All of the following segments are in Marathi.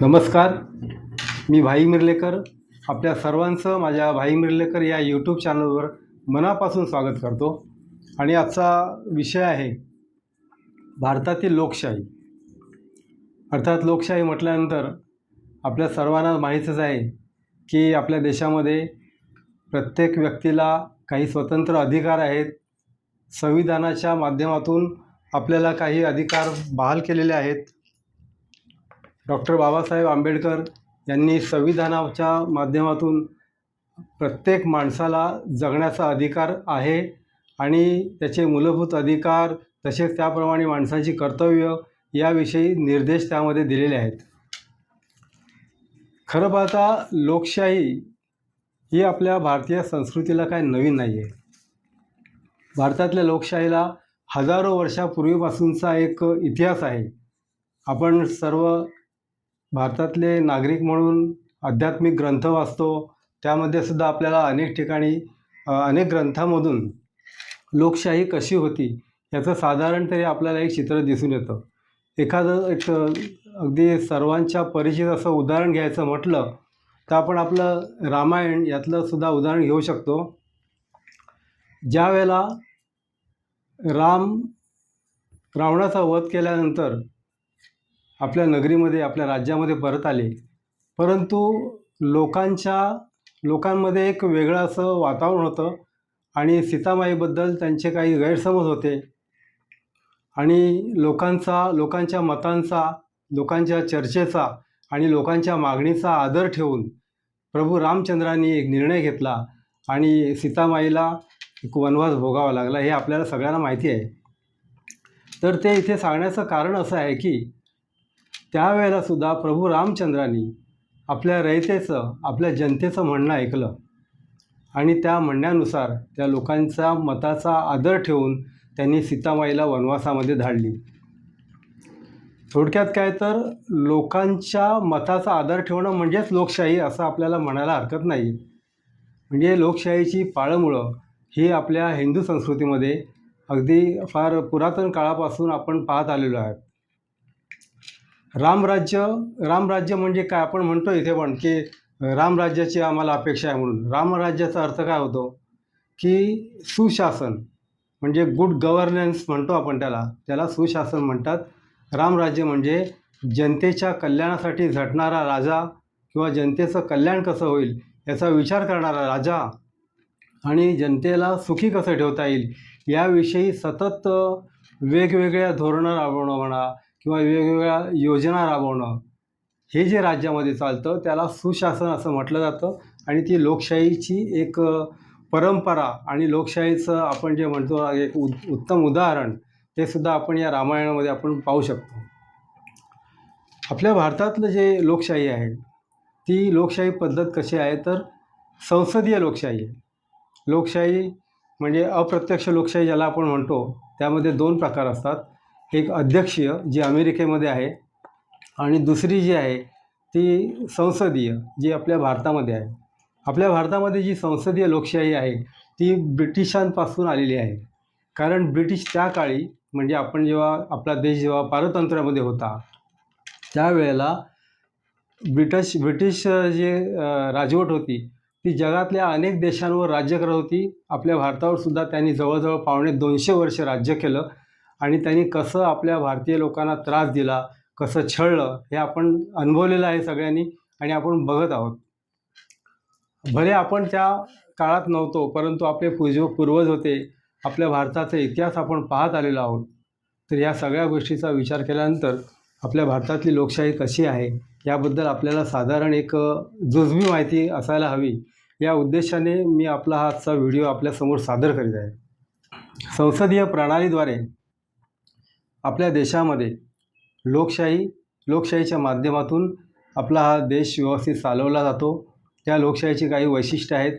नमस्कार. मी भाई मिर्लेकर. आपल्या सर्वांचं माझ्या भाई मिर्लेकर या यूट्यूब चॅनलवर मनापासून स्वागत करतो. आणि आजचा विषय आहे भारतातील लोकशाही. अर्थात लोकशाही म्हटल्यानंतर आपल्या सर्वांना माहीतच आहे की आपल्या देशामध्ये प्रत्येक व्यक्तीला काही स्वतंत्र अधिकार आहेत. संविधानाच्या माध्यमातून आपल्याला काही अधिकार बहाल केलेले आहेत. डॉक्टर बाबासाहेब आंबेडकर यांनी संविधानाच्या माध्यमातून प्रत्येक माणसाला जगण्याचा अधिकार आहे आणि त्याचे मूलभूत अधिकार तसेच त्याप्रमाणे माणसाची कर्तव्य याविषयी निर्देश त्यामध्ये दिलेले आहेत. खरं पाहता लोकशाही ही आपल्या भारतीय संस्कृतीला काय नवीन नाही आहे भारतातल्या लोकशाहीला हजारो वर्षापूर्वीपासूनचा एक इतिहास आहे. आपण सर्व भारतातले नागरिक म्हणून आध्यात्मिक ग्रंथ वाचतो. त्यामध्ये सुद्धा आपल्याला अनेक ठिकाणी अनेक ग्रंथामधून लोकशाही कशी होती याचं साधारण तरी आपल्याला एक चित्र दिसून येतं. एखादं एक अगदी सर्वांच्या परिचित असं उदाहरण घ्यायचं म्हटलं तर आपण आपलं रामायण यातलं सुद्धा उदाहरण घेऊ शकतो. ज्या वेळेला राम रावणाचा वध केल्यानंतर आपल्या नगरीमध्ये आपल्या राज्यामध्ये परत आले. परंतु लोकांच्या लोकांमध्ये एक वेगळं असं वातावरण होतं आणि सीतामाईबद्दल त्यांचे काही गैरसमज होते. आणि लोकांचा लोकांच्या मतांचा लोकांच्या चर्चेचा आणि लोकांच्या मागणीचा आदर ठेवून प्रभू रामचंद्रांनी एक निर्णय घेतला आणि सीतामाईला एक वनवास भोगावा लागला हे आपल्याला सगळ्यांना माहिती आहे. तर ते इथे सांगण्याचं कारण असं आहे की त्यावेळेलासुद्धा प्रभू रामचंद्रांनी आपल्या रयतेचं आपल्या जनतेचं म्हणणं ऐकलं. आणि त्या म्हणण्यानुसार त्या लोकांच्या मताचा आदर ठेवून त्यांनी सीतामाईला वनवासामध्ये धाडली. थोडक्यात काय तर लोकांच्या मताचा आदर ठेवणं म्हणजेच लोकशाही असं आपल्याला म्हणायला हरकत नाही. म्हणजे लोकशाहीची पाळंमुळं ही आपल्या हिंदू संस्कृतीमध्ये अगदी फार पुरातन काळापासून आपण पाहत आलेलो आहे रामराज्य रामराज्य म्हणजे काय? आपण म्हणतो इथे पण की रामराज्याची आम्हाला अपेक्षा आहे म्हणून. रामराज्याचा अर्थ काय होतो? की सुशासन म्हणजे गुड गव्हर्नन्स म्हणतो आपण त्याला. त्याला सुशासन म्हणतात. रामराज्य म्हणजे जनतेच्या कल्याणासाठी झटणारा राजा किंवा जनतेचं कल्याण कसं होईल याचा विचार करणारा राजा आणि जनतेला सुखी कसं ठेवता येईल याविषयी सतत वेगवेगळ्या धोरणं राबवणं म्हणा किंवा वेगवेगळ्या योजना राबवणं हे जे राज्यामध्ये चालतं त्याला सुशासन असं म्हटलं जातं. आणि ती लोकशाहीची एक परंपरा आणि लोकशाहीचं आपण जे म्हणतो एक उ उत्तम उदाहरण ते सुद्धा आपण या रामायणामध्ये आपण पाहू शकतो. आपल्या भारतातलं जे लोकशाही आहे ती लोकशाही पद्धत कशी आहे तर संसदीय लोकशाही. आहे लोकशाही म्हणजे अप्रत्यक्ष लोकशाही ज्याला आपण म्हणतो त्यामध्ये दोन प्रकार असतात. एक अध्यक्षीय जी अमेरिकेमध्ये आहे आणि दुसरी जी आहे ती संसदीय जी आपल्या भारतामध्ये आहे. आपल्या भारतामध्ये जी संसदीय लोकशाही आहे ती ब्रिटिशांपासून आलेली आहे. कारण ब्रिटिश त्या काळी म्हणजे आपण जेव्हा आपला देश जेव्हा पारतंत्र्यामध्ये होता त्यावेळेला ब्रिटिश ब्रिटिश जे राजवट होती ती जगातल्या अनेक देशांवर राज्य करत होती. आपल्या भारतावर सुद्धा त्यांनी जवळजवळ पावणे दोनशे वर्ष राज्य केलं. आणि त्यांनी कसं आपल्या भारतीय लोकांना त्रास दिला कसं छळलं हे आपण अनुभवलेलं आहे सगळ्यांनी आणि आपण बघत आहोत. भले आपण त्या काळात नव्हतो परंतु आपले पूर्व पूर्वज होते आपल्या भारताचा इतिहास आपण पाहत आलेलो आहोत. तर या सगळ्या गोष्टीचा विचार केल्यानंतर आपल्या भारतातली लोकशाही कशी आहे याबद्दल आपल्याला साधारण एक जुजबी माहिती असायला हवी. या उद्देशाने मी आपला हा आजचा व्हिडिओ आपल्यासमोर सादर करीत आहे. संसदीय प्रणालीद्वारे आपल्या देशामध्ये लोकशाही लोकशाहीच्या माध्यमातून आपला हा देश व्यवस्थित चालवला जातो. त्या लोकशाहीची काही वैशिष्ट्य आहेत.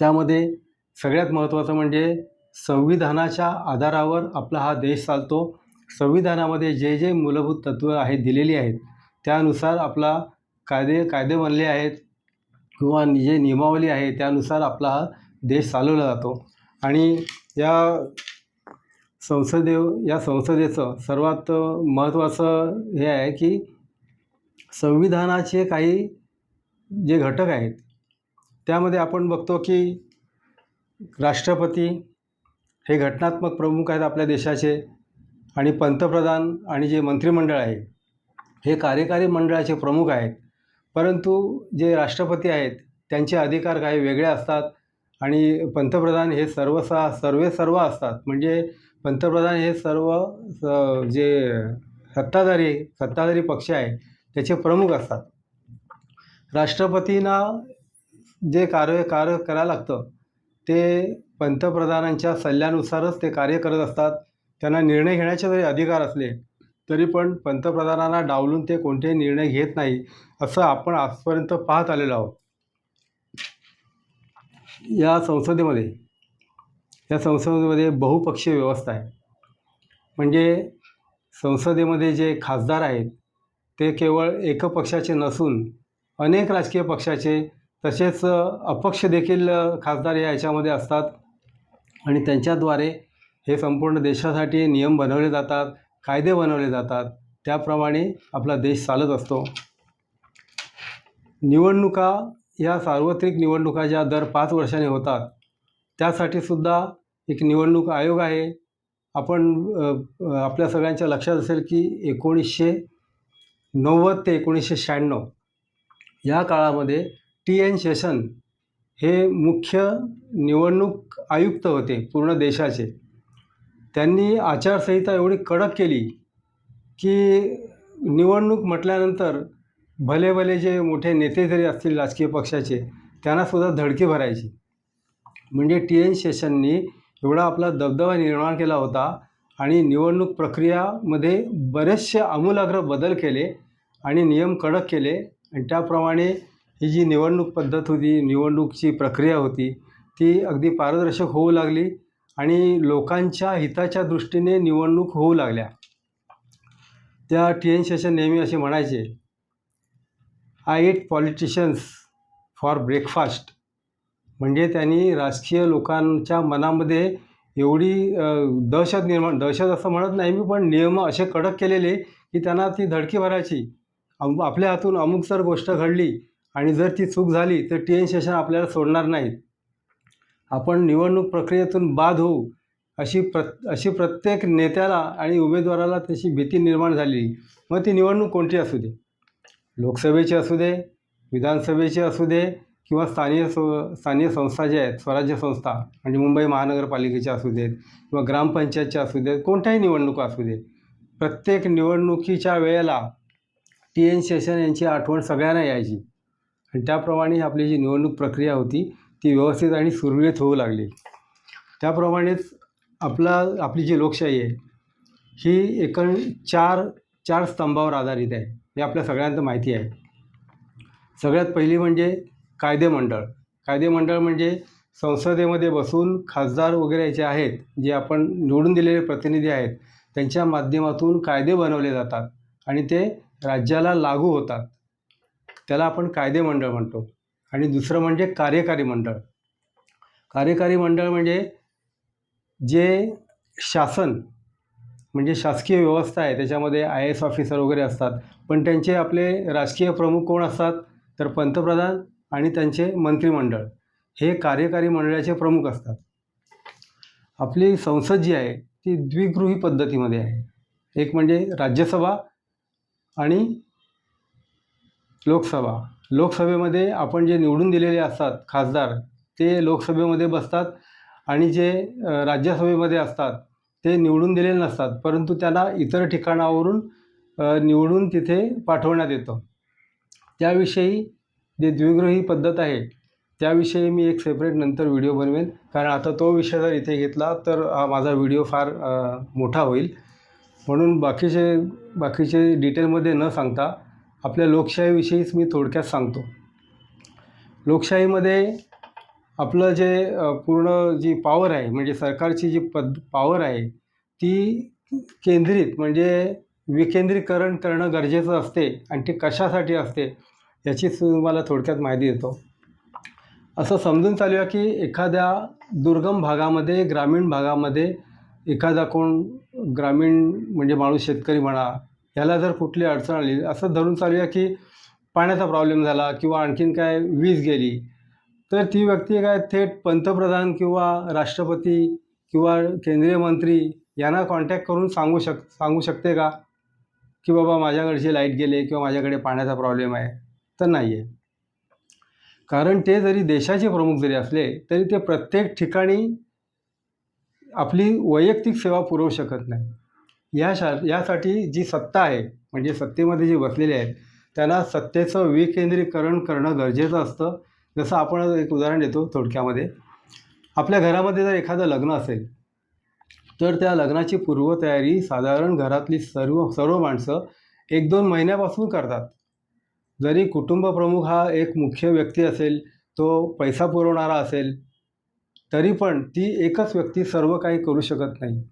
त्यामध्ये सगळ्यात महत्त्वाचं म्हणजे संविधानाच्या आधारावर आपला हा देश चालतो. संविधानामध्ये जे जे मूलभूत तत्त्व आहेत दिलेली आहेत त्यानुसार आपला कायदे कायदे बनले आहेत किंवा जे नियमावली आहे त्यानुसार आपला हा देश चालवला जातो. आणि या संसदे या संसदेचं सर्वात महत्त्वाचं हे आहे की संविधानाचे काही जे घटक आहेत त्यामध्ये आपण बघतो की राष्ट्रपती हे घटनात्मक प्रमुख आहेत आपल्या देशाचे आणि पंतप्रधान आणि जे मंत्रिमंडळ आहे हे कार्यकारी मंडळाचे प्रमुख आहेत. परंतु जे राष्ट्रपती आहेत त्यांचे अधिकार काही वेगळे असतात आणि पंतप्रधान हे सर्वसा सर्वे सर्व असतात. म्हणजे पंतप्रधान हे सर्व स- जे सत्ताधारी सत्ताधारी पक्ष आहे त्याचे प्रमुख असतात. राष्ट्रपतींना जे कार्य कार्य करायला लागतं ते पंतप्रधानांच्या सल्ल्यानुसारच ते कार्य करत असतात. त्यांना निर्णय घेण्याचे जरी अधिकार असले तरी पण पंतप्रधानांना डावलून ते कोणतेही निर्णय घेत नाही असं आपण आजपर्यंत पाहत आलेलो आहोत. या संसदेमध्ये या संसदेमध्ये बहुपक्षीय व्यवस्था आहे. म्हणजे संसदेमध्ये जे खासदार आहेत ते केवळ एकपक्षाचे नसून अनेक राजकीय पक्षाचे तसेच अपक्ष देखील खासदार या याच्यामध्ये असतात. आणि त्यांच्याद्वारे हे संपूर्ण देशासाठी नियम बनवले जातात कायदे बनवले जातात. त्याप्रमाणे आपला देश चालत असतो. निवडणुका या सार्वत्रिक निवडणुका ज्या दर पाच वर्षांनी होतात त्यासाठी सुद्धा एक निवडणूक आयोग आहे. आपण आपल्या सगळ्यांच्या लक्षात असेल की एकोणीसशे नव्वद ते एकोणीसशे शहाण्णव या काळामध्ये टी एन शेषन हे मुख्य निवडणूक आयुक्त होते पूर्ण देशाचे. त्यांनी आचारसंहिता एवढी कडक केली की निवडणूक म्हटल्यानंतर भले भले जे मोठे नेते जरी असतील राजकीय पक्षाचे त्यांनासुद्धा धडकी भरायची. म्हणजे टी एन शेषांनी एवढा आपला दबदबा निर्माण केला होता आणि निवडणूक प्रक्रियामध्ये बरेचसे आमूलाग्र बदल केले आणि नियम कडक केले. आणि त्याप्रमाणे ही जी निवडणूक पद्धत होती निवडणूकची प्रक्रिया होती ती अगदी पारदर्शक होऊ लागली आणि लोकांच्या हिताच्या दृष्टीने निवडणूक होऊ लागल्या. त्या टी एन शेषन नेहमी असे म्हणायचे I ate politicians for breakfast म्हणजे त्यांनी राजकीय लोकांच्या मनामध्ये एवढी दहशत निर्माण दहशत असं म्हणत नाही मी पण नियम असे कडक केलेले की त्यांना ती धडकी भरायची अम आपल्या हातून अमुक जर गोष्ट घडली आणि जर ती चूक झाली तर टी एन सेशन आपल्याला सोडणार नाहीत. आपण निवडणूक प्रक्रियेतून बाद होऊ अशी प्र अशी प्रत्येक नेत्याला आणि उमेदवाराला त्याची भीती निर्माण झाली. मग ती निवडणूक कोणती असू दे? लोकसभेची असू दे विधानसभेची असू दे किंवा स्थानीय स्व स्थानीय संस्था ज्या आहेत स्वराज्य संस्था म्हणजे मुंबई महानगरपालिकेच्या असू देत किंवा ग्रामपंचायतच्या असू देत कोणत्याही निवडणुका असू देत प्रत्येक निवडणुकीच्या वेळेला टी एन शेषन यांची आठवण सगळ्यांना यायची. आणि त्याप्रमाणे आपली जी निवडणूक प्रक्रिया होती ती व्यवस्थित आणि सुरळीत होऊ लागली. त्याप्रमाणेच आपला आपली जी लोकशाही आहे ही एकूण चार चार स्तंभावर आधारित आहे हे आपल्या सगळ्यांचं माहिती आहे. सगळ्यात पहिली म्हणजे कायदे मंडळ. कायदे मंडळ म्हणजे संसदेमध्ये बसून खासदार वगैरे जे आहेत जे आपण निवडून दिलेले प्रतिनिधी आहेत त्यांच्या माध्यमातून कायदे बनवले जातात आणि ते राज्याला लागू होतात. त्याला आपण कायदे मंडळ म्हणतो. आणि दुसरं म्हणजे कार्यकारी मंडळ. कार्यकारी मंडळ म्हणजे जे शासन म्हणजे शासकीय व्यवस्था आहे त्याच्यामध्ये आय एस ऑफिसर वगैरे असतात. पण त्यांचे आपले राजकीय प्रमुख कोण असतात? तर पंतप्रधान आणि त्यांचे मंत्रिमंडळ. हे कार्यकारी मंडळाचे प्रमुख असतात. आपली संसद जी आहे ती द्विगृही पद्धतीमध्ये आहे. एक म्हणजे राज्यसभा आणि लोकसभा. लोकसभेमध्ये आपण जे निवडून दिलेले असतात खासदार ते लोकसभेमध्ये बसतात आणि जे राज्यसभेमध्ये असतात ते निवडून दिलेले नसतात. परंतु त्यांना इतर ठिकाणावरून निवडून तिथे पाठवण्यात येतं. त्याविषयी जे द्विगृही पद्धत आहे त्याविषयी मी एक सेपरेट नंतर व्हिडिओ बनवेन. कारण आता तो विषय जर इथे घेतला तर हा माझा व्हिडिओ फार मोठा होईल. म्हणून बाकीचे बाकीचे डिटेलमध्ये न सांगता आपल्या लोकशाहीविषयीच मी थोडक्यात सांगतो. लोकशाहीमध्ये आपलं जे पूर्ण जी पॉवर आहे म्हणजे सरकारची जी पद पॉवर आहे ती केंद्रित म्हणजे विकेंद्रीकरण करणं गरजेचं असते आणि ते कशासाठी असते याचीच तुम्हाला थोडक्यात माहिती देतो. असं समजून चालूया की एखाद्या दुर्गम भागामध्ये ग्रामीण भागामध्ये एखादा कोण ग्रामीण म्हणजे माणूस शेतकरी म्हणा ह्याला जर कुठली अडचण आली असं धरून चालूया की पाण्याचा प्रॉब्लेम झाला किंवा आणखीन काय वीज गेली तर ती व्यक्ती काय थेट पंतप्रधान किंवा राष्ट्रपती किंवा केंद्रीय मंत्री यांना कॉन्टॅक्ट करून सांगू शक सांगू शकते का? की बाबा माझ्याकडची लाइट गेले किंवा माझ्याकडे पाण्याचा प्रॉब्लेम आहे. तर नाही आहे कारण ते जरी देशाचे प्रमुख जरी असले तरी ते प्रत्येक ठिकाणी आपली वैयक्तिक सेवा पुरवू शकत नाही. या शा यासाठी जी सत्ता आहे म्हणजे सत्तेमध्ये जी बसलेली आहेत त्यांना सत्तेचं विकेंद्रीकरण करणं गरजेचं असतं. जसं आपण एक उदाहरण देतो थोडक्यामध्ये. आपल्या घरामध्ये जर एखादं लग्न असेल तर त्या लग्नाची पूर्वतयारी साधारण घरातली सर्व सर्व माणसं एक दोन महिन्यापासून करतात. जरी कुटुंबप्रमुख हा एक मुख्य व्यक्ती असेल तो पैसा पुरवणारा असेल तरी पण ती एकच व्यक्ती सर्व काही करू शकत नाही.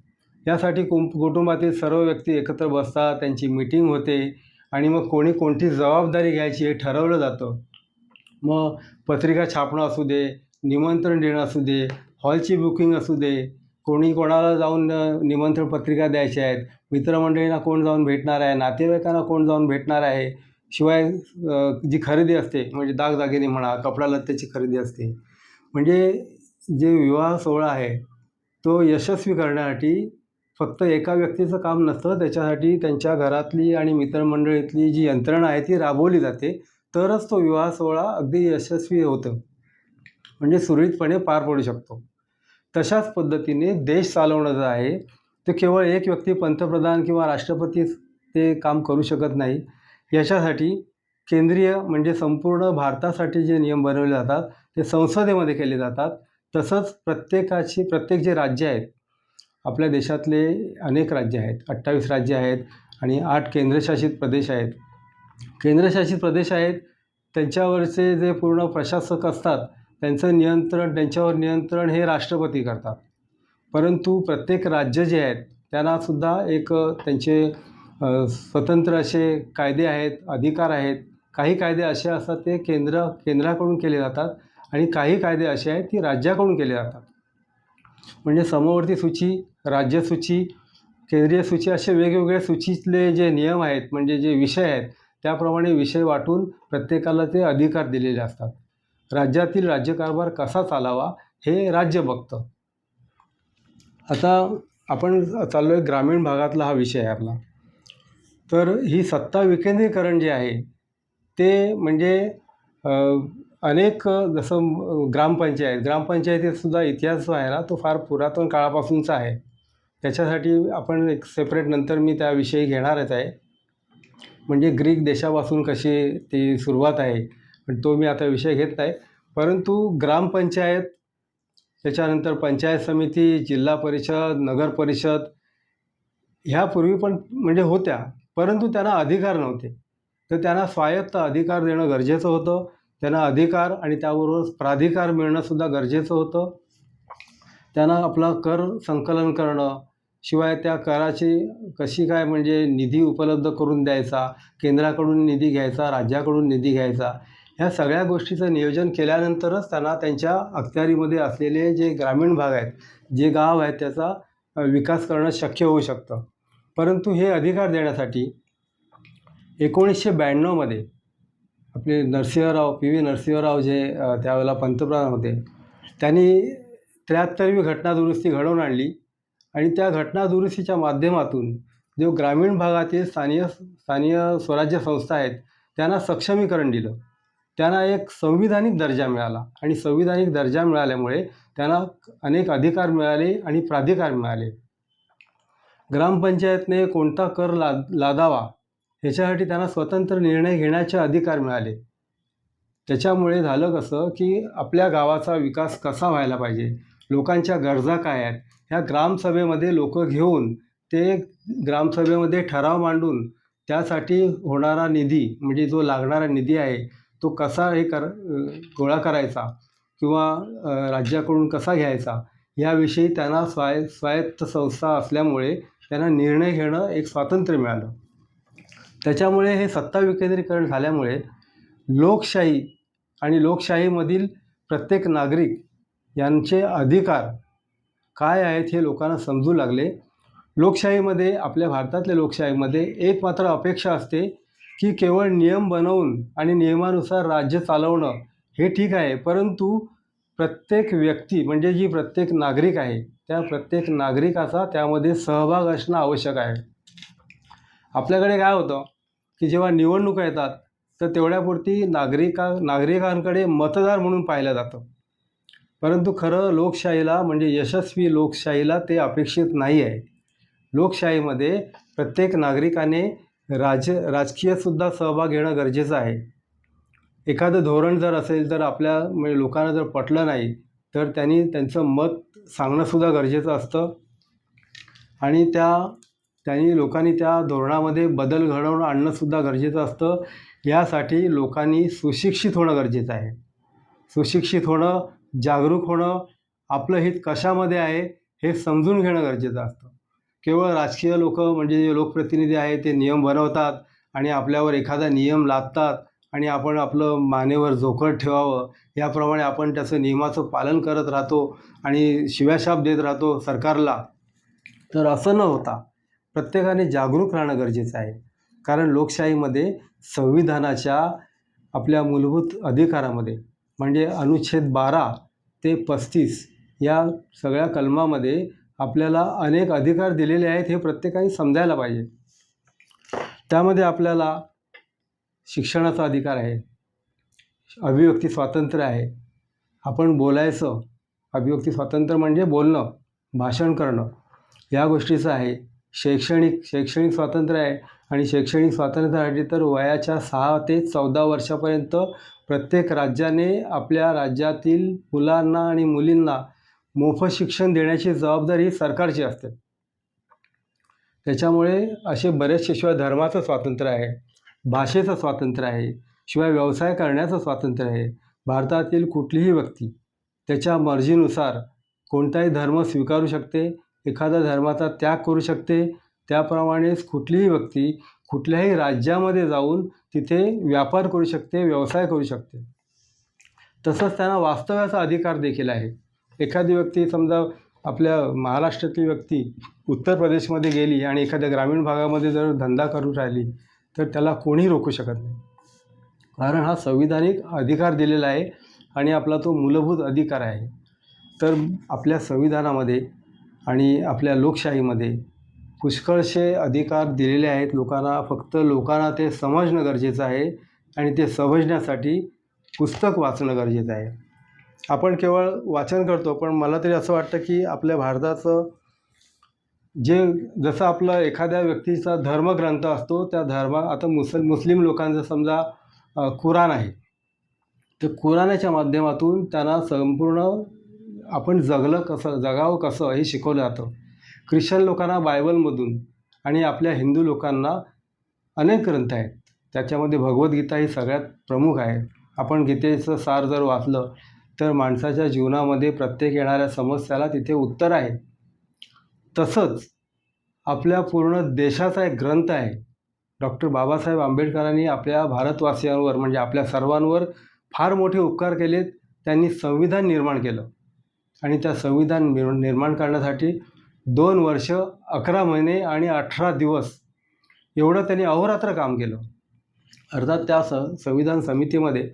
यासाठी कुं कुटुंबातील सर्व व्यक्ती एकत्र बसतात त्यांची मीटिंग होते आणि मग कोणी कोणती जबाबदारी घ्यायची हे ठरवलं जातं. मग पत्रिका छापणं असू दे निमंत्रण देणं असू दे हॉलची बुकिंग असू दे कोणी कोणाला जाऊन निमंत्रण पत्रिका द्यायच्या आहेत मित्रमंडळींना कोण जाऊन भेटणार आहे नातेवाईकांना कोण जाऊन भेटणार आहे शिवाय जी खरेदी असते म्हणजे दागदागिने म्हणा कपडा लत्त्याची खरेदी असते म्हणजे जे विवाह सोहळा आहे तो यशस्वी करण्यासाठी फक्त एका व्यक्तीचं काम नसतं त्याच्यासाठी त्यांच्या घरातली आणि मित्रमंडळीतली जी यंत्रणा आहे ती राबवली जाते तरच तो विवाह सोहळा अगदी यशस्वी होतं. म्हणजे सुरळीतपणे पार पडू शकतो. तशाच पद्धतीने देश चालवणं जे आहे ते केवळ एक व्यक्ती पंतप्रधान किंवा राष्ट्रपती ते काम करू शकत नाही याच्यासाठी केंद्रीय म्हणजे संपूर्ण भारतासाठी जे नियम बनवले जातात ते संसदेमध्ये केले जातात. तसंच प्रत्येकाची प्रत्येक जे राज्य आहेत आपल्या देशातले अनेक राज्य आहेत अठ्ठावीस राज्य आहेत आणि आठ केंद्रशासित प्रदेश आहेत. केंद्रशासित प्रदेश आहेत त्यांच्यावरचे जे पूर्ण प्रशासक असतात त्यांचं नियंत्रण त्यांच्यावर नियंत्रण हे राष्ट्रपती करतात. परंतु प्रत्येक राज्य जे आहेत त्यांनासुद्धा एक त्यांचे स्वतंत्र असे कायदे आहेत अधिकार आहेत. काही कायदे असे असतात ते केंद्र केंद्राकडून केले जातात आणि काही कायदे असे आहेत ती राज्याकडून केले जातात. म्हणजे समवर्ती सूची राज्यसूची केंद्रीय सूची असे वेगवेगळ्या सूचीतले जे नियम आहेत म्हणजे जे विषय आहेत त्याप्रमाणे विषय वाटून प्रत्येकाला ते अधिकार दिलेले असतात. राज्यातील राज्यकारभार कसा चालावा हे राज्य बघतं. आता आपण चाललो आहे ग्रामीण भागातला हा विषय आहे आपला. तर ही सत्ता विकेंद्रीकरण जे आहे ते म्हणजे अनेक जसं ग्रामपंचायत ग्रामपंचायतीतसुद्धा इतिहास जो आहे ना तो फार पुरातन काळापासूनचा आहे. त्याच्यासाठी आपण एक सेपरेट नंतर मी त्याविषयी घेणारच आहे. म्हणजे ग्रीक देशापासून कशी ती सुरुवात आहे पण तो मी आता विषय घेत नाही. परंतु ग्रामपंचायत त्याच्यानंतर पंचायत समिती जिल्हा परिषद नगर परिषद ह्या पूर्वी पण म्हणजे होत्या. परंतु त्यांना अधिकार नव्हते. तर त्यांना स्वायत्त अधिकार देणं गरजेचं होतं. त्यांना अधिकार आणि त्याबरोबर प्राधिकार मिळणंसुद्धा गरजेचं होतं. त्यांना आपला कर संकलन करणं शिवाय त्या कराची कशी काय म्हणजे निधी उपलब्ध करून द्यायचा केंद्राकडून निधी घ्यायचा राज्याकडून निधी घ्यायचा ह्या सगळ्या गोष्टीचं नियोजन केल्यानंतरच त्यांना त्यांच्या अखत्यारीमध्ये असलेले जे ग्रामीण भाग आहेत जे गाव आहेत त्याचा विकास करणं शक्य होऊ शकतं. परंतु हे अधिकार देण्यासाठी एकोणीसशे ब्याण्णवमध्ये आपले नरसिंहराव पी व्ही नरसिंहराव जे त्यावेळेला पंतप्रधान होते त्यांनी त्र्याहत्तरवी घटनादुरुस्ती घडवून आणली आणि त्या घटनादुरुस्तीच्या माध्यमातून जो ग्रामीण भागातील स्थानीय स्थानीय स्वराज्य संस्था आहेत त्यांना सक्षमीकरण दिलं. त्यांना एक संविधानिक दर्जा मिळाला आणि संविधानिक दर्जा मिळाल्यामुळे त्यांना अनेक अधिकार मिळाले आणि प्राधिकार मिळाले. ग्रामपंचायतने कोणता कर लाद लादावा ह्याच्यासाठी त्यांना स्वतंत्र निर्णय घेण्याचे अधिकार मिळाले. त्याच्यामुळे झालं कसं की आपल्या गावाचा विकास कसा व्हायला पाहिजे लोकांच्या गरजा काय आहेत ह्या ग्रामसभेमध्ये लोक घेऊन ते ग्रामसभेमध्ये ठराव मांडून त्यासाठी होणारा निधी म्हणजे जो लागणारा निधी आहे तो कसा हे कर गोळा करायचा किंवा राज्याकडून कसा घ्यायचा याविषयी त्यांना स्वाय स्वायत्त संस्था असल्यामुळे त्यांना निर्णय घेणं एक स्वातंत्र्य मिळालं. त्याच्यामुळे हे सत्ता विकेंद्रीकरण झाल्यामुळे लोकशाही आणि लोकशाहीमधील प्रत्येक नागरिक यांचे अधिकार काय आहेत हे लोकांना समजू लागले. लोकशाहीमध्ये आपल्या भारतातल्या लोकशाहीमध्ये एक मात्र अपेक्षा असते की केवळ नियम बनवून आणि नियमानुसार राज्य चालवणं हे ठीक आहे. परंतु प्रत्येक व्यक्ती म्हणजे जी प्रत्येक नागरिक आहे त्या प्रत्येक नागरिकाचा त्यामध्ये सहभाग असणं आवश्यक आहे. आपल्याकडे काय होतं की जेव्हा निवडणुका येतात तर तेवढ्यापुरती नागरिका नागरिकांकडे मतदार म्हणून पाहिलं जातं. परंतु खरं लोकशाहीला म्हणजे यशस्वी लोकशाहीला ते अपेक्षित नाही आहे. लोकशाहीमध्ये प्रत्येक नागरिकाने राज राजकीयसुद्धा सहभाग घेणं गरजेचं आहे. एखादं धोरण जर असेल तर आपल्या म्हणजे लोकांना जर पटलं नाही तर त्यांनी त्यांचं मत सांगणंसुद्धा गरजेचं असतं. आणि त्या त्यांनी लोकांनी त्या धोरणामध्ये बदल घडवून आणणंसुद्धा गरजेचं असतं. यासाठी लोकांनी सुशिक्षित होणं गरजेचं आहे. सुशिक्षित होणं जागरूक होणं आपलं हित कशामध्ये आहे हे समजून घेणं गरजेचं असतं. केवळ राजकीय लोक म्हणजे जे लोकप्रतिनिधी आहेत ते नियम बनवतात आणि आपल्यावर एखादा नियम लादतात आणि आपण आपलं मानेवर जोखड ठेवावं याप्रमाणे आपण त्याचं नियमाचं पालन करत राहतो आणि शिव्याशाप देत राहतो सरकारला. तर असं न होता प्रत्येकाने जागरूक राहणं गरजेचं आहे. कारण लोकशाहीमध्ये संविधानाच्या आपल्या मूलभूत अधिकारामध्ये म्हणजे अनुच्छेद बारा ते पस्तीस या सगळ्या कलमामध्ये आपल्याला अनेक अधिकार दिलेले आहेत हे प्रत्येकाने समजायला पाहिजे. त्यामध्ये आपल्याला शिक्षणाचा अधिकार आहे. अभिव्यक्ती स्वातंत्र्य आहे. आपण बोलायचं अभिव्यक्ती स्वातंत्र्य म्हणजे बोलणं भाषण करणं. या गोष्टीचं आहे. शैक्षणिक शैक्षणिक स्वातंत्र्य आहे आणि शैक्षणिक स्वातंत्र्यासाठी तर वयाच्या सहा ते चौदा वर्षापर्यंत प्रत्येक राज्याने आपल्या राज्यातील मुलांना आणि मुलींना मोफत शिक्षण देण्याची जबाबदारी ही सरकारची असते. त्याच्यामुळे असे बरेचसे शिवाय धर्माचं स्वातंत्र्य आहे. भाषेचं स्वातंत्र्य आहे शिवाय व्यवसाय करण्याचं स्वातंत्र्य आहे. भारतातील कुठलीही व्यक्ती त्याच्या मर्जीनुसार कोणताही धर्म स्वीकारू शकते एखाद्या धर्माचा त्याग करू शकते त्याप्रमाणेच कुठलीही व्यक्ती कुठल्याही राज्यामध्ये जाऊन तिथे व्यापार करू शकते व्यवसाय करू शकते. तसंच त्यांना वास्तव्याचा अधिकार देखील आहे. एखादी व्यक्ती समजा आपल्या महाराष्ट्रातली व्यक्ती उत्तर प्रदेशमध्ये गेली आणि एखाद्या ग्रामीण भागामध्ये जर धंदा करून राहिली तर त्याला कोणी रोखू शकत नाही. कारण हा संविधानिक अधिकार दिलेला आहे आणि आपला तो मूलभूत अधिकार आहे. तर आपल्या संविधानामध्ये आणि आपल्या लोकशाहीमध्ये पुष्कळसे अधिकार दिलेले आहेत. लोकांना फक्त लोकांना ते समजणं गरजेचं आहे आणि ते समजण्यासाठी पुस्तक वाचणं गरजेचं आहे. आपण केवळ वाचन करतो पण मला तरी असं वाटतं की आपल्या भारताचं जे जसं आपलं एखाद्या व्यक्तीचा धर्मग्रंथ असतो त्या धर्मा आता मुसल मुस्लिम लोकांचं समजा कुराण आहे. तर कुराणाच्या माध्यमातून त्यांना संपूर्ण आपण जगलं कसं जगावं कसं हे शिकवलं जातं. ख्रिश्चन लोकांना बायबलमधून आणि आपल्या हिंदू लोकांना अनेक ग्रंथ आहेत. त्याच्यामध्ये भगवद्गीता ही सगळ्यात प्रमुख आहे. आपण गीतेचं सार जर वाचलं तर माणसाच्या जीवनामध्ये प्रत्येक येणाऱ्या समस्याला तिथे उत्तर आहे. तसंच आपल्या पूर्ण देशाचा एक ग्रंथ आहे. डॉक्टर बाबासाहेब आंबेडकरांनी आपल्या भारतवासियांवर म्हणजे आपल्या सर्वांवर फार मोठे उपकार केलेत. त्यांनी संविधान निर्माण केलं. आणि त्या संविधान निर् निर्माण करण्यासाठी दोन वर्ष अकरा महिने आणि अठरा दिवस एवढं त्यांनी अहोरात्र काम केलं. अर्थात त्या स संविधान समितीमध्ये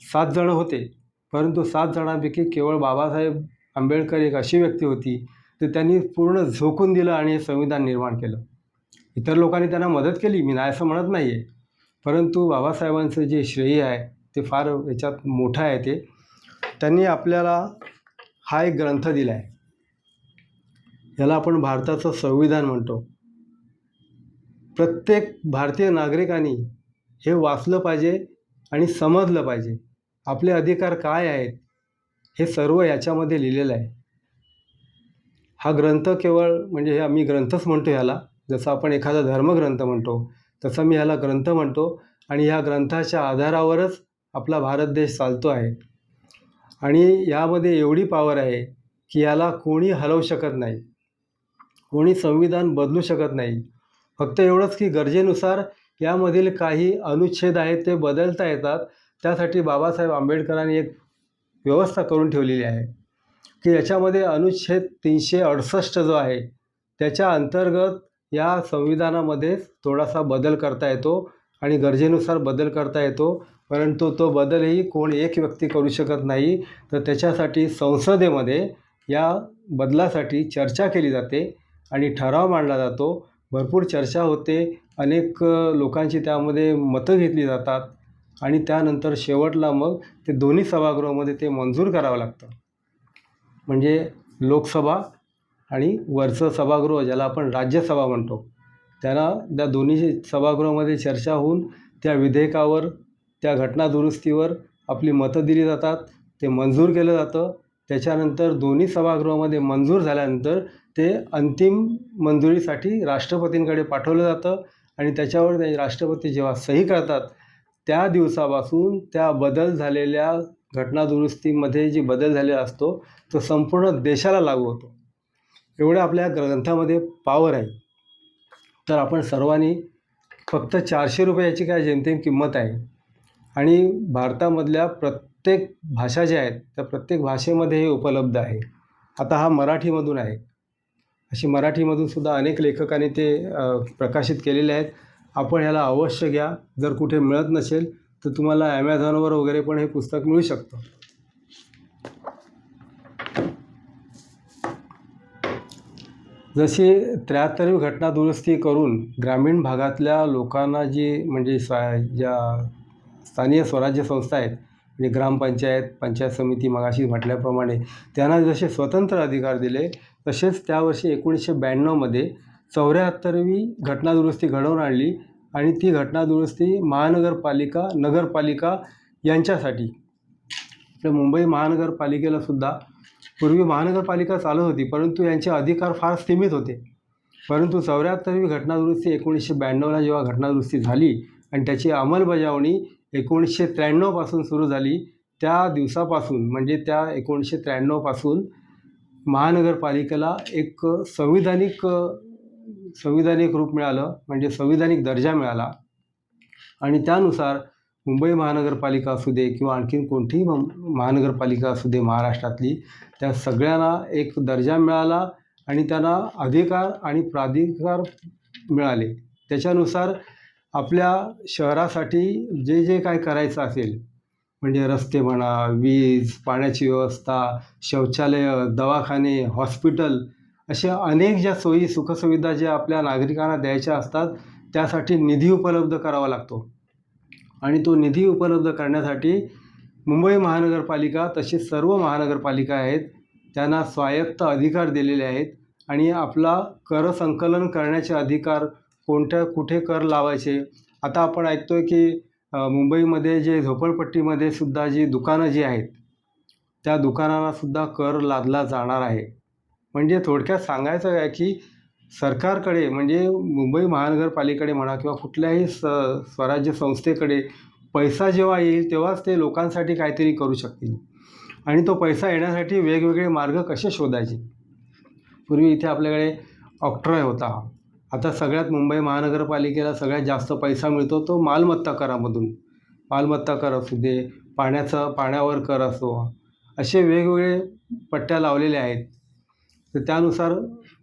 सात जणं होते. परंतु सात जणांपैकी केवळ बाबासाहेब आंबेडकर एक अशी व्यक्ती होती तर त्यांनी पूर्ण झोकून दिलं आणि हे संविधान निर्माण केलं. इतर लोकांनी त्यांना मदत केली मी नाही असं म्हणत नाही आहे परंतु बाबासाहेबांचं जे श्रेय आहे ते फार याच्यात मोठं आहे ते. त्यांनी आपल्याला हा एक ग्रंथ दिला आहे याला आपण भारताचं संविधान म्हणतो. प्रत्येक भारतीय नागरिकांनी हे वाचलं पाहिजे आणि समजलं पाहिजे. आपले अधिकार काय आहेत हे सर्व याच्यामध्ये लिहिलेलं आहे. हा ग्रंथ केवळ म्हणजे हे आम्ही ग्रंथच म्हणतो ह्याला. जसं आपण एखादा धर्मग्रंथ म्हणतो तसं मी ह्याला ग्रंथ म्हणतो आणि ह्या ग्रंथाच्या आधारावरच आपला भारत देश चालतो आहे. आणि यामध्ये एवढी पावर आहे की याला कोणी हलवू शकत नाही. कोणी संविधान बदलू शकत नाही. फक्त एवढंच की गरजेनुसार यामधील काही अनुच्छेद आहेत ते बदलता येतात. त्यासाठी बाबासाहेब आंबेडकरांनी एक व्यवस्था करून ठेवलेली आहे. की याच्यामध्ये अनुच्छेद तीनशे अडसष्ट जो आहे त्याच्या अंतर्गत या संविधानामध्ये थोडासा बदल करता येतो आणि गरजेनुसार बदल करता येतो. परंतु तो बदलही कोण एक व्यक्ती करू शकत नाही. तर त्याच्यासाठी संसदेमध्ये या बदलासाठी चर्चा केली जाते आणि ठराव मांडला जातो. भरपूर चर्चा होते. अनेक लोकांची त्यामध्ये मतं घेतली जातात आणि त्यानंतर शेवटला मग ते दोन्ही सभागृहामध्ये ते मंजूर करावं लागतं. म्हणजे लोकसभा आणि वरचं सभागृह ज्याला आपण राज्यसभा म्हणतो त्यांना त्या दोन्ही सभागृहामध्ये चर्चा होऊन त्या विधेयकावर त्या घटना दुरुस्तीवर आपली मतं दिली जातात ते मंजूर केलं जातं. त्याच्यानंतर दोन्ही सभागृहामध्ये मंजूर झाल्यानंतर ते अंतिम मंजुरीसाठी राष्ट्रपतींकडे पाठवलं जातं आणि त्याच्यावर ते राष्ट्रपती जेव्हा सही करतात त्या दिवसापासून त्या बदल झालेल्या घटनादुरुस्तीमध्ये जे जी बदल झालेला असतो तो संपूर्ण देशाला लागू होतो. एवढं आपल्या ग्रंथामध्ये पावर आहे. तर आपण सर्वांनी फक्त चारशे रुपयाची काय जेमतेम किंमत आहे. आणि भारतामधल्या प्रत्येक भाषा ज्या आहेत त्या प्रत्येक भाषेमध्ये हे उपलब्ध आहे. आता हा मराठीमधून आहे. अशी मराठीमधून सुद्धा अनेक लेखकांनी ते प्रकाशित केलेले आहेत. आपण ह्याला अवश्य घ्या. जर कुठे मिळत नसेल तर तुम्हाला ॲमेझॉनवर वगैरे पण हे पुस्तक मिळू शकतं. जशी त्र्याहत्तरवी घटना दुरुस्ती करून ग्रामीण भागातल्या लोकांना जी म्हणजे स्वा ज्या स्थानीय स्वराज्य संस्था आहेत म्हणजे ग्रामपंचायत पंचायत समिती मगाशी म्हटल्याप्रमाणे त्यांना जसे स्वतंत्र अधिकार दिले तसेच त्यावर्षी एकोणीसशे ब्याण्णवमध्ये चौऱ्याहत्तरवी घटना दुरुस्ती घडवून आणली आणि ती घटना दुरुस्ती महानगरपालिका नगरपालिका यांच्यासाठी. तर मुंबई महानगरपालिकेला सुद्धा पूर्वी महानगरपालिका चालत होती परंतु यांचे अधिकार फार सीमित होते. परंतु चौऱ्याहत्तरवी घटनादुरुस्ती एकोणीसशे ब्याण्णवला जेव्हा घटनादुरुस्ती झाली आणि त्याची अंमलबजावणी एकोणीसशे त्र्याण्णवपासून सुरू झाली त्या दिवसापासून म्हणजे त्या एकोणीसशे त्र्याण्णवपासून महानगरपालिकेला एक संविधानिक संविधानिक रूप मिळालं म्हणजे संविधानिक दर्जा मिळाला. आणि त्यानुसार मुंबई महानगरपालिका असू दे किंवा आणखीन कोणतीही म- महानगरपालिका असू दे महाराष्ट्रातली त्या सगळ्यांना एक दर्जा मिळाला आणि त्यांना अधिकार आणि प्राधिकार मिळाले. त्याच्यानुसार आपल्या शहरासाठी जे जे काय करायचं असेल म्हणजे रस्ते म्हणा वीज पाण्याची व्यवस्था शौचालय दवाखाने हॉस्पिटल अशा अनेक ज्या सोयी सुखसुविधा ज्या आपल्या नागरिकांना द्यायच्या असतात त्यासाठी निधी उपलब्ध करावा लागतो. आणि तो निधी उपलब्ध करण्यासाठी मुंबई महानगरपालिका तसेच सर्व महानगरपालिका आहेत त्यांना स्वायत्त अधिकार दिलेले आहेत आणि आपला कर संकलन करण्याचे अधिकार कोणत्या कुठे कर लावायचे? आता आपण ऐकतो आहे की मुंबईमध्ये जे झोपडपट्टीमध्ये सुद्धा जी दुकानं जी आहेत त्या दुकानांनासुद्धा कर लादला जाणार आहे. म्हणजे थोडक्यात सांगायचं आहे की सरकारकडे म्हणजे मुंबई महानगरपालिकेकडे म्हणा किंवा कुठल्याही स स्वराज्य संस्थेकडे पैसा जेव्हा येईल तेव्हाच ते लोकांसाठी काहीतरी करू शकतील. आणि तो पैसा येण्यासाठी वेगवेगळे मार्ग कसे शोधायचे? पूर्वी इथे आपल्याकडे ऑक्ट्रॉय होता. आता सगळ्यात मुंबई महानगरपालिकेला सगळ्यात जास्त पैसा मिळतो तो मालमत्ता करामधून. मालमत्ता कर असू दे पाण्याचा पाण्यावर कर असो असे वेगवेगळे पट्ट्या लावलेल्या आहेत. तर त्यानुसार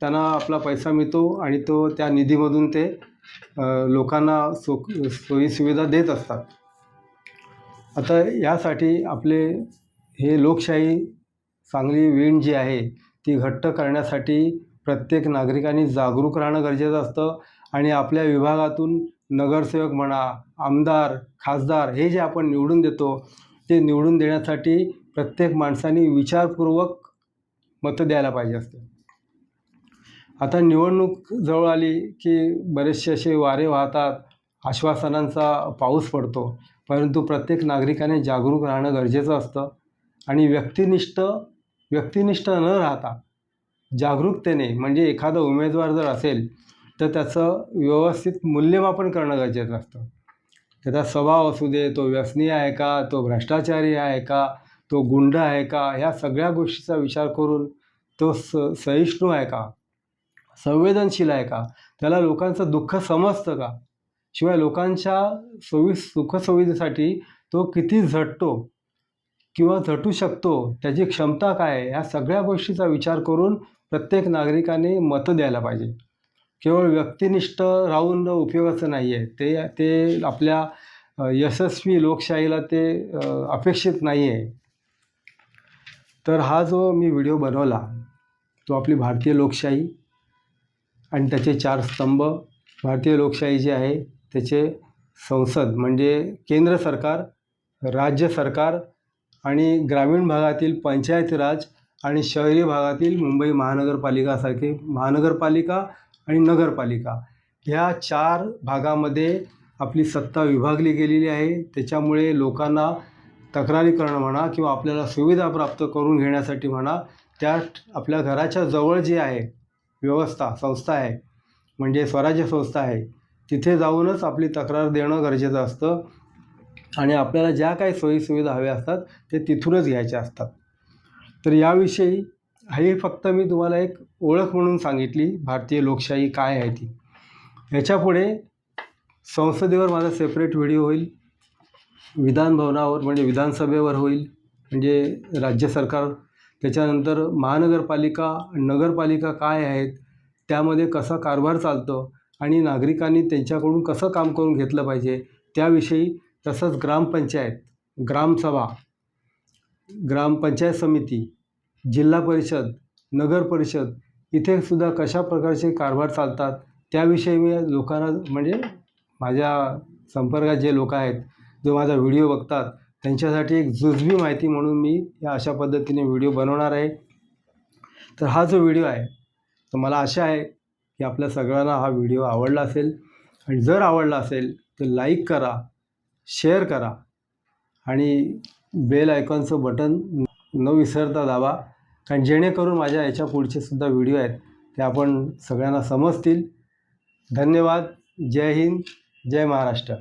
त्यांना आपला पैसा मिळतो आणि तो त्या निधीमधून ते लोकांना सो सोयीसुविधा देत असतात. आता यासाठी आपले हे लोकशाही चांगली वीण जी आहे ती घट्ट करण्यासाठी प्रत्येक नागरिकांनी जागरूक राहणं गरजेचं असतं आणि आपल्या विभागातून नगरसेवक म्हणा आमदार खासदार हे जे आपण निवडून देतो ते निवडून देण्यासाठी प्रत्येक माणसाने विचारपूर्वक मतं द्यायला पाहिजे असते आता निवडणूक जवळ आली की बरेचसे असे वारे वाहतात आश्वासनांचा पाऊस पडतो परंतु प्रत्येक नागरिकाने जागरूक राहणं गरजेचं असतं आणि व्यक्तिनिष्ठ व्यक्तिनिष्ठ न राहता जागरूकतेने म्हणजे एखादा उमेदवार जर असेल तर त्याचं व्यवस्थित मूल्यमापन करणं गरजेचं असतं. त्याचा स्वभाव असू दे तो व्यसनी आहे का तो भ्रष्टाचारी आहे का तो गुंड आहे का? ह्या सगळ्या गोष्टीचा विचार करून तो स सहिष्णू आहे का? संवेदनशील आहे का? त्याला लोकांचं दुःख समजतं का? शिवाय लोकांच्या सोयी सुखसुविधेसाठी तो किती झटतो किंवा झटू शकतो? त्याची क्षमता काय आहे? ह्या सगळ्या गोष्टीचा विचार करून प्रत्येक नागरिकाने मतं द्यायला पाहिजे. केवळ व्यक्तिनिष्ठ राहून उपयोगाचं नाही आहे ते ते आपल्या यशस्वी लोकशाहीला ते अपेक्षित नाही आहे तर हा जो मी व्हिडिओ बनवला तो आपली भारतीय लोकशाही आणि त्याचे चार स्तंभ. भारतीय लोकशाही जे आहे त्याचे संसद म्हणजे केंद्र सरकार राज्य सरकार आणि ग्रामीण भागातील पंचायती राज आणि शहरी भागातील मुंबई महानगरपालिकासारखे महानगरपालिका आणि नगरपालिका. ह्या चार भागामध्ये आपली सत्ता विभागली गेलेली आहे. त्याच्यामुळे लोकांना तक्रारी करणं म्हणा किंवा आपल्याला सुविधा प्राप्त करून घेण्यासाठी म्हणा त्या आपल्या घराच्या जवळ जी आहे व्यवस्था संस्था आहे म्हणजे स्वराज्य संस्था आहे तिथे जाऊनच आपली तक्रार देणं गरजेचं असतं. आणि आपल्याला ज्या काही सोयीसुविधा हव्या असतात ते तिथूनच घ्यायच्या असतात. तर याविषयी हे फक्त मी तुम्हाला एक ओळख म्हणून सांगितली भारतीय लोकशाही काय आहे ती. ह्याच्यापुढे संसदेवर माझा सेपरेट व्हिडिओ होईल. विधान भवनावर म्हणजे विधानसभेवर होईल म्हणजे राज्य सरकार. त्याच्यानंतर महानगरपालिका नगरपालिका काय आहेत त्यामध्ये कसा कारभार चालतो आणि नागरिकांनी त्यांच्याकडून कसं काम करून घेतलं पाहिजे त्याविषयी तसंच ग्रामपंचायत ग्रामसभा ग्रामपंचायत समिती जिल्हा परिषद नगर परिषद इथे सुद्धा कशा प्रकारचे कारभार चालतात त्याविषयी मी लोकांना म्हणजे माझ्या संपर्कात जे लोक आहेत जो माझा व्हिडिओ बघतात त्यांच्यासाठी एक जुजबी माहिती म्हणून मी या अशा पद्धतीने व्हिडिओ बनवणार आहे. तर हा जो व्हिडिओ आहे तर मला आशा आहे की आपल्या सगळ्यांना हा व्हिडिओ आवडला असेल. आणि जर आवडला असेल तर लाईक करा शेअर करा आणि बेल आयकॉनचं बटन न विसरता दाबा. कारण जेणेकरून माझ्या याच्या पुढचे सुद्धा व्हिडिओ आहेत ते आपण सगळ्यांना समजतील. धन्यवाद. जय हिंद. जय महाराष्ट्र.